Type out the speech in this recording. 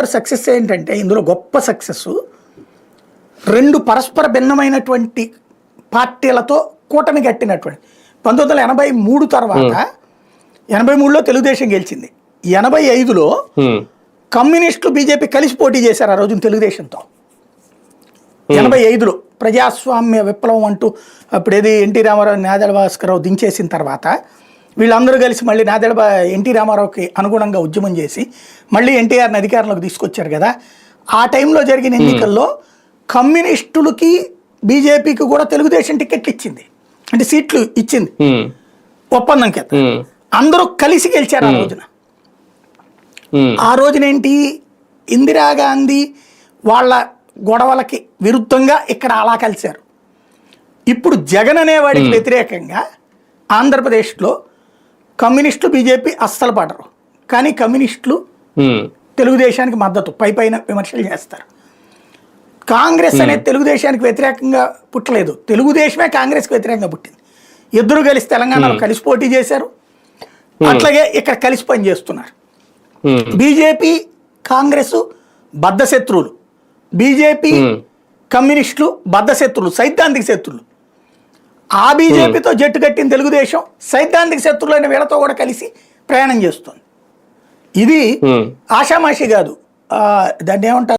గారు సక్సెస్ ఏంటంటే ఇందులో గొప్ప సక్సెస్ రెండు పరస్పర భిన్నమైనటువంటి పార్టీలతో కూటమి కట్టినటువంటి. పంతొమ్మిది వందల ఎనభై మూడు తర్వాత ఎనభై మూడులో తెలుగుదేశం గెలిచింది. ఎనభై ఐదులో. కమ్యూనిస్టులు బీజేపీ కలిసి పోటీ చేశారు ఆ రోజున తెలుగుదేశంతో. ఎనభై ఐదులో ప్రజాస్వామ్య విప్లవం అంటూ అప్పుడు ఏది ఎన్టీ రామారావు నాదెళ్ళ భాస్కరరావు దించేసిన తర్వాత వీళ్ళందరూ కలిసి మళ్ళీ భా- ఎన్టీ రామారావుకి అనుగుణంగా ఉద్యమం చేసి మళ్ళీ ఎన్టీఆర్ని అధికారంలోకి తీసుకొచ్చారు కదా. ఆ టైంలో జరిగిన ఎన్నికల్లో కమ్యూనిస్టులకి బీజేపీకి కూడా తెలుగుదేశం టికెట్లు ఇచ్చింది. అంటే సీట్లు ఇచ్చింది. ఒప్పందం కింద. అందరూ కలిసి గెలిచారు ఆ రోజున. ఆ రోజునేంటి? ఇందిరాగాంధీ వాళ్ళ గొడవలకి విరుద్ధంగా ఇక్కడ అలా కలిశారు. ఇప్పుడు జగన్ అనేవాడికి వ్యతిరేకంగా ఆంధ్రప్రదేశ్లో కమ్యూనిస్టులు బీజేపీ అస్సలు పడరు. కానీ కమ్యూనిస్టులు. తెలుగుదేశానికి మద్దతు పై పైన విమర్శలు చేస్తారు. కాంగ్రెస్ అనేది తెలుగుదేశానికి వ్యతిరేకంగా పుట్టలేదు. తెలుగుదేశమే కాంగ్రెస్కి వ్యతిరేకంగా పుట్టింది. ఇద్దరు కలిసి తెలంగాణలో కలిసి పోటీ చేశారు. అట్లాగే ఇక్కడ కలిసి పనిచేస్తున్నారు హ్మ్. బీజేపీ కాంగ్రెస్ బద్ధ శత్రువులు బీజేపీ. కమ్యూనిస్టులు బద్ధ శత్రువులు సైద్ధాంతిక శత్రువులు. ఆ బీజేపీతో జట్టు కట్టిన తెలుగుదేశం సైద్ధాంతిక శత్రువులైన వీళ్ళతో కూడా కలిసి ప్రయాణం చేస్తుంది. ఇది. ఆషామాషి కాదు. దాన్ని ఏమంటారు?